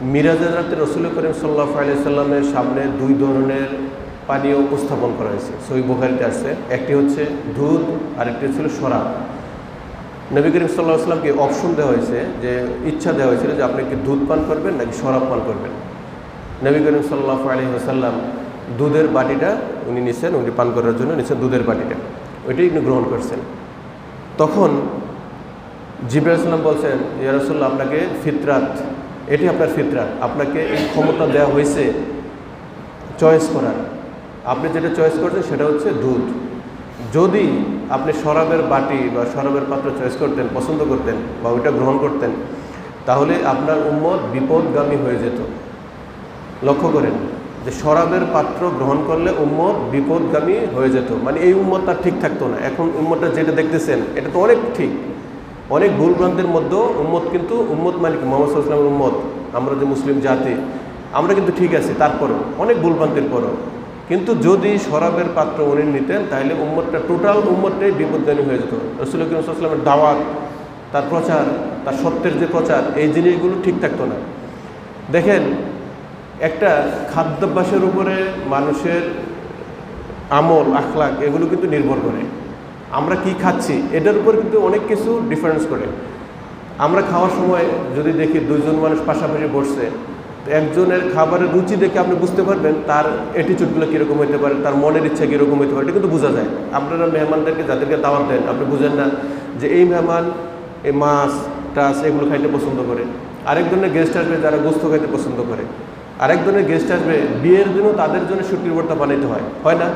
মিরাজের রাতে রসুল করিম সাল্লাহ আলি সাল্লামের সামনে দুই ধরনের পানীয় উপস্থাপন করা হয়েছে। সই বুখারিতে আসছে একটি হচ্ছে দুধ আরেকটি ছিল শরাব নবী করিম সাল্লাহ আসলামকে অপশন দেওয়া হয়েছে যে, ইচ্ছা দেওয়া হয়েছিল যে আপনি কি দুধ পান করবেন নাকি শরাব পান করবেন। নবী করিম সাল্লাহ আলী সাল্লাম দুধের বাটিটা উনি নিছেন, উনি পান করার জন্য নিছেন দুধের বাটিটা। ওইটাই উনি গ্রহণ করছেন। তখন জিবরাল ইসলাম বলছেন ইয়ারসুল্লাহ আপনাকে ফিতরাত এটি আপনার ফিতরাত আপনাকে এই ক্ষমতা দেওয়া হয়েছে চয়েস করার। আপনি যেটা চয়েস করছেন সেটা হচ্ছে দুধ। যদি আপনি শরাবের বাটি বা শরাবের পাত্র চয়েস করতেন, পছন্দ করতেন বা ওইটা গ্রহণ করতেন, তাহলে আপনার উম্মত বিপদগামী হয়ে যেত। লক্ষ্য করেন যে শরাবের পাত্র গ্রহণ করলে উম্মত বিপদগামী হয়ে যেত। মানে এই উম্মত তার ঠিক থাকতো না। এখন উম্মতটা যেটা দেখতেছেন, এটা তো অনেক ঠিক। অনেক ভুলভ্রান্তের মধ্যেও উম্মত কিন্তু উম্মত মালিক, মোহাম্মদ সাল্লামের উম্মত, আমরা যে মুসলিম জাতি, আমরা কিন্তু ঠিক আছি, তারপরও অনেক ভুল ভুলভ্রান্তির পরও। কিন্তু যদি শরাবের পাত্র উনি নিতেন, তাহলে উম্মতটা, টোটাল উম্মতটাই বিপদগামী হয়ে যেত। রসুল করিম দাওয়াত, তার প্রচার, তার সত্যের যে প্রচার, এই জিনিসগুলো ঠিক থাকতো না। দেখেন, একটা খাদ্যাভ্যাসের উপরে মানুষের আমল আখলাক এগুলো কিন্তু নির্ভর করে। আমরা কি খাচ্ছি, এটার উপর কিন্তু অনেক কিছু ডিফারেন্স করে। আমরা খাওয়ার সময় যদি দেখি দুইজন মানুষ পাশাপাশি বসছে একজনের খাবারের রুচি দেখে আপনি বুঝতে পারবেন তার অ্যাটিচিউডগুলো কীরকম হতে পারে, তার মনের ইচ্ছা কীরকম হতে পারে, এটা কিন্তু বোঝা যায়। আপনারা মেহমানদেরকে, যাদেরকে দাওয়াত দেন, আপনি বুঝেন না যে এই মেহমান এই মাছ, টাছ এগুলো খাইতে পছন্দ করে। আরেক ধরনের গেস্ট আসবে যারা গোস্ত খাইতে পছন্দ করে। আরেক ধরনের গেস্ট আসবে, বিয়ের দিনও তাদের জন্য শুটকির ভর্তা বানাইতে হয় হয় না?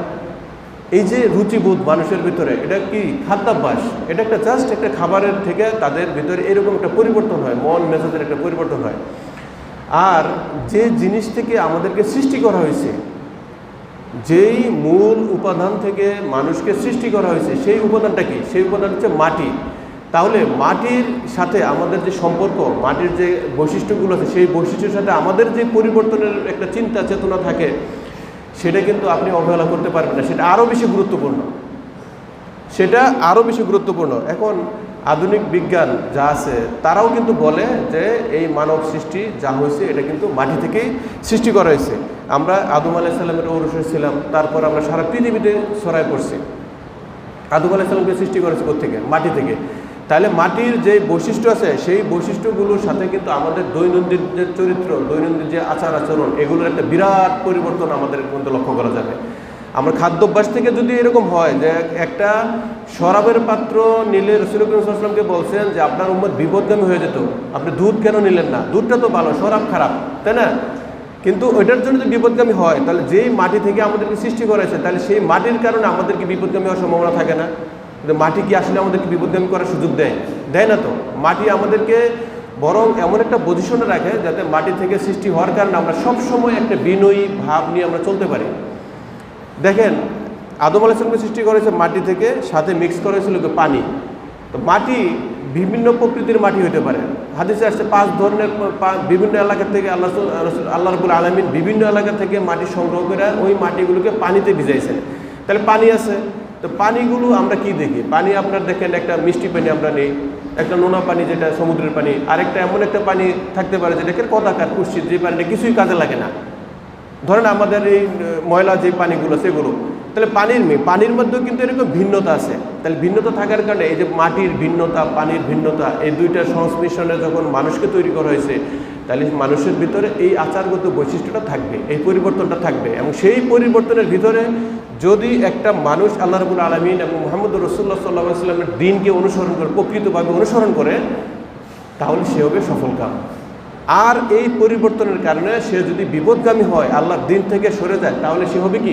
এই যে রুচিবোধ মানুষের ভিতরে, এটা কি খাদ্যাভ্যাস? এটা একটা জাস্ট একটা খাবারের থেকে তাদের ভিতরে এরকম একটা পরিবর্তন হয়, মন, মেজাজের একটা পরিবর্তন হয়। আর যে জিনিস থেকে আমাদেরকে সৃষ্টি করা হয়েছে, যেই মূল উপাদান থেকে মানুষকে সৃষ্টি করা হয়েছে, সেই উপাদানটা কি? সেই উপাদান হচ্ছে মাটি। তাহলে মাটির সাথে আমাদের যে সম্পর্ক, মাটির যে বৈশিষ্ট্যগুলো আছে, সেই বৈশিষ্ট্যের সাথে আমাদের যে পরিবর্তনের একটা চিন্তা, চেতনা থাকে সেটা কিন্তু আপনি অবহেলা করতে পারবেন না। সেটা আরও বেশি গুরুত্বপূর্ণ। সেটা আরও বেশি গুরুত্বপূর্ণ। এখন আধুনিক বিজ্ঞান যা আছে, তারাও কিন্তু বলে যে এই মানব সৃষ্টি যা হয়েছে, এটা কিন্তু মাটি থেকেই সৃষ্টি করা হয়েছে। আমরা আদম আলাইসাল্লামের ঔরসে ছিলাম, তারপর আমরা সারা পৃথিবীতে ছড়ায় পড়ছি। আদম আলাইসাল্লামকে সৃষ্টি করেছে থেকে মাটি থেকে। তাহলে মাটির যে বৈশিষ্ট্য আছে, সেই বৈশিষ্ট্যগুলোর সাথে কিন্তু আমাদের দৈনন্দিন যে চরিত্র, দৈনন্দিন যে আচার আচরণ, এগুলোর একটা বিরাট পরিবর্তন আমাদের মধ্যে লক্ষ্য করা যাবে। আমরা খাদ্যাভ্যাস থেকে যদি এরকম হয় যে একটা শরাবের পাত্র নিলে রসুলকে বলছেন যে, আপনার উম্মত বিপদগামী হয়ে যেত, আপনি দুধ কেন নিলেন না? দুধটা তো ভালো, শরাব খারাপ, তাই না? কিন্তু ওইটার জন্য যদি বিপদগামী হয়, তাহলে যেই মাটি থেকে আমাদেরকে সৃষ্টি করেছে, তাহলে সেই মাটির কারণে আমাদেরকে বিপদগামী হওয়ার সম্ভাবনা থাকে না। কিন্তু মাটি কি আসলে আমাদেরকে বিপদগামী করার সুযোগ দেয়? দেয় না তো। মাটি আমাদেরকে বরং এমন একটা পজিশনে রাখে যাতে মাটি থেকে সৃষ্টি হওয়ার কারণে আমরা সবসময় একটা বিনয়ী ভাব নিয়ে আমরা চলতে পারি। দেখেন, আদম আলাইসলামকে সৃষ্টি করেছে মাটি থেকে, সাথে মিক্স করেছিল পানি। তো মাটি বিভিন্ন প্রকৃতির মাটি হতে পারে। হাদিসে আসছে পাঁচ ধরনের বিভিন্ন এলাকা থেকে আল্লাহ আল্লাহ রবুল আলমিন বিভিন্ন এলাকা থেকে মাটি সংগ্রহ করে ওই মাটিগুলোকে পানিতে ভিজাইছেন। তাহলে পানি আছে তো পানিগুলো আমরা কি দেখি? পানি আপনার দেখেন একটা মিষ্টি পানি আমরা নেই, একটা নোনা পানি যেটা সমুদ্রের পানি, আরেকটা এমন একটা পানি থাকতে পারে যেটাকে কদাকার কুশ্চিত যে পানিটা কিছুই কাজে লাগে না। ধরেন আমাদের এই ময়লা যে পানিগুলো, সেগুলো। তাহলে পানির পানির মধ্যেও কিন্তু এরকম ভিন্নতা আছে। তাহলে ভিন্নতা থাকার কারণে এই যে মাটির ভিন্নতা, পানির ভিন্নতা, এই দুইটার সংমিশ্রণে যখন মানুষকে তৈরি করা হয়েছে তাহলে মানুষের ভিতরে এই আচারগত বৈশিষ্ট্যটা থাকবে, এই পরিবর্তনটা থাকবে এবং সেই পরিবর্তনের ভিতরে যদি একটা মানুষ আল্লাহ রবুল আলমিন এবং মোহাম্মদ রসুল্লাহ সাল্লাহ সাল্লামের দিনকে অনুসরণ করে, প্রকৃতভাবে অনুসরণ করে, তাহলে সে হবে সফল কাম আর এই পরিবর্তনের কারণে সে যদি বিপদগামী হয়, আল্লাহর দিন থেকে সরে যায়, তাহলে সে হবে কি?